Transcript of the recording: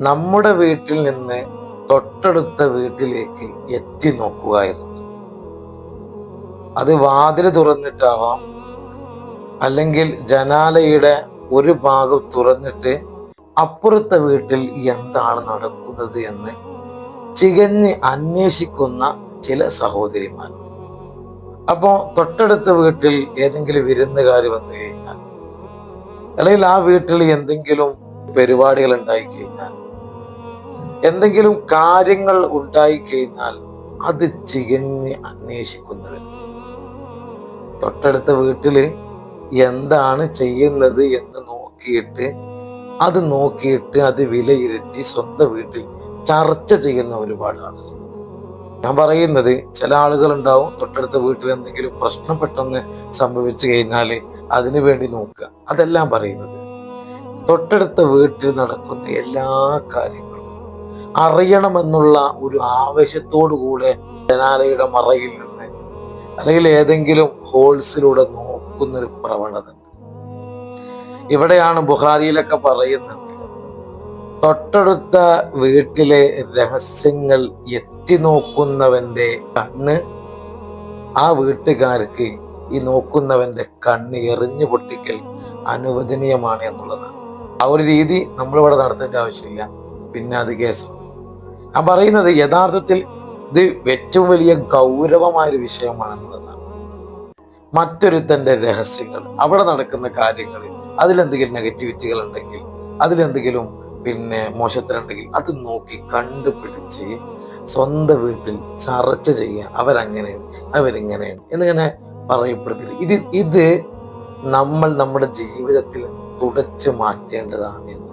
നമ്മുടെ വീട്ടിൽ നിന്ന് തൊട്ടടുത്ത വീട്ടിലേക്ക് എത്തി നോക്കുക എന്നത്. അത് വാതിൽ തുറന്നിട്ടാവാം. അല്ലെങ്കിൽ ജനാലയുടെ ഒരു ഭാഗം തുറന്നിട്ട് അപ്പുറത്തെ വീട്ടിൽ എന്താണ് നടക്കുന്നത് എന്ന് ചികഞ്ഞ് അന്വേഷിക്കുന്ന ചില സഹോദരിമാർ. അപ്പോ തൊട്ടടുത്ത വീട്ടിൽ ഏതെങ്കിലും വിരുന്നുകാർ വന്നു കഴിഞ്ഞാൽ അല്ലെങ്കിൽ ആ വീട്ടിൽ എന്തെങ്കിലും പരിപാടികൾ ഉണ്ടായി കഴിഞ്ഞാൽ എന്തെങ്കിലും കാര്യങ്ങൾ ഉണ്ടായി കഴിഞ്ഞാൽ അത് ചികഞ്ഞ് അന്വേഷിക്കുന്നത്. തൊട്ടടുത്ത വീട്ടിൽ എന്താണ് ചെയ്യുന്നത് എന്ന് നോക്കിയിട്ട് അത് നോക്കിയിട്ട് അത് വിലയിരുത്തി സ്വന്തം വീട്ടിൽ ചർച്ച ചെയ്യുന്ന ഒരുപാട് ആളുകൾ. ഞാൻ പറയുന്നത് ചില ആളുകൾ ഉണ്ടാവും തൊട്ടടുത്ത വീട്ടിൽ എന്തെങ്കിലും പ്രശ്നം പെട്ടെന്ന് സംഭവിച്ചു കഴിഞ്ഞാൽ അതിനു വേണ്ടി നോക്കുക. അതെല്ലാം പറയുന്നത്. തൊട്ടടുത്ത വീട്ടിൽ നടക്കുന്ന എല്ലാ കാര്യങ്ങളും അറിയണമെന്നുള്ള ഒരു ആവശ്യത്തോടുകൂടെ കൂടെ ജനാലയുടെ മറയിൽ നിന്ന് അല്ലെങ്കിൽ ഏതെങ്കിലും ഹോൾസിലൂടെ നോക്കുന്ന ഒരു പ്രവണത. ഇവിടെയാണ് ബുഹാരിയിലൊക്കെ പറയുന്നുണ്ട് തൊട്ടടുത്ത വീട്ടിലെ രഹസ്യങ്ങൾ എത്തി നോക്കുന്നവന്റെ കണ്ണ് ആ വീട്ടുകാർക്ക് ഈ നോക്കുന്നവന്റെ കണ്ണ് എറിഞ്ഞു പൊട്ടിക്കൽ അനുവദനീയമാണ് എന്നുള്ളതാണ്. ആ ഒരു രീതി നമ്മളിവിടെ നടത്തേണ്ട ആവശ്യമില്ല. പിന്നെ അത് കേസാണ് ഞാൻ പറയുന്നത് യഥാർത്ഥത്തിൽ ഇത് ഏറ്റവും വലിയ ഗൗരവമായ ഒരു വിഷയമാണെന്നുള്ളതാണ്. മറ്റൊരുത്തന്റെ രഹസ്യങ്ങൾ അവിടെ നടക്കുന്ന കാര്യങ്ങൾ അതിലെന്തെങ്കിലും നെഗറ്റിവിറ്റികൾ ഉണ്ടെങ്കിൽ അതിലെന്തെങ്കിലും പിന്നെ മോശത്തിലുണ്ടെങ്കിൽ അത് നോക്കി കണ്ടുപിടിച്ച് സ്വന്തം വീട്ടിൽ ചർച്ച ചെയ്യുക. അവരങ്ങനെയാണ് അവരിങ്ങനെയാണ് എന്നിങ്ങനെ പറയപ്പെടുത്തില്ല ഇത് ഇത് നമ്മൾ നമ്മുടെ ജീവിതത്തിൽ തുടച്ചു മാറ്റേണ്ടതാണ് എന്ന്